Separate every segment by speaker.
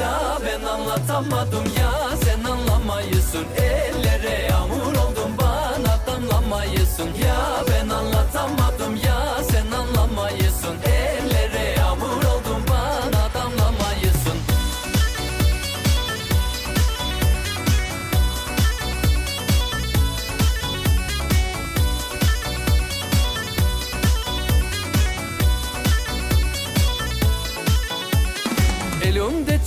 Speaker 1: Ya. Ben anlatamadım ya. Sen anlamayısın. Ellere yağmur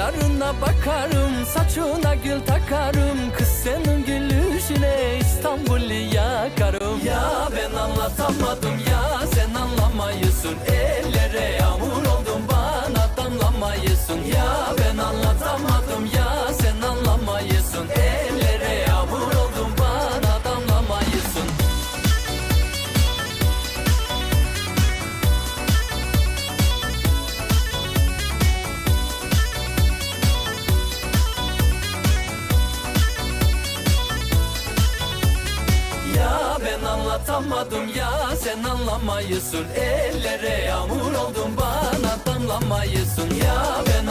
Speaker 1: yarım Boylarına bakarım saçına gül takarım. Kız senin gülüşüne İstanbul'u yakarım. Ya ben anlatamadım ya ben anlatamadım ya. Sen anlamayısın. Ellere yağmur oldum bana damlamayısın. Ya ben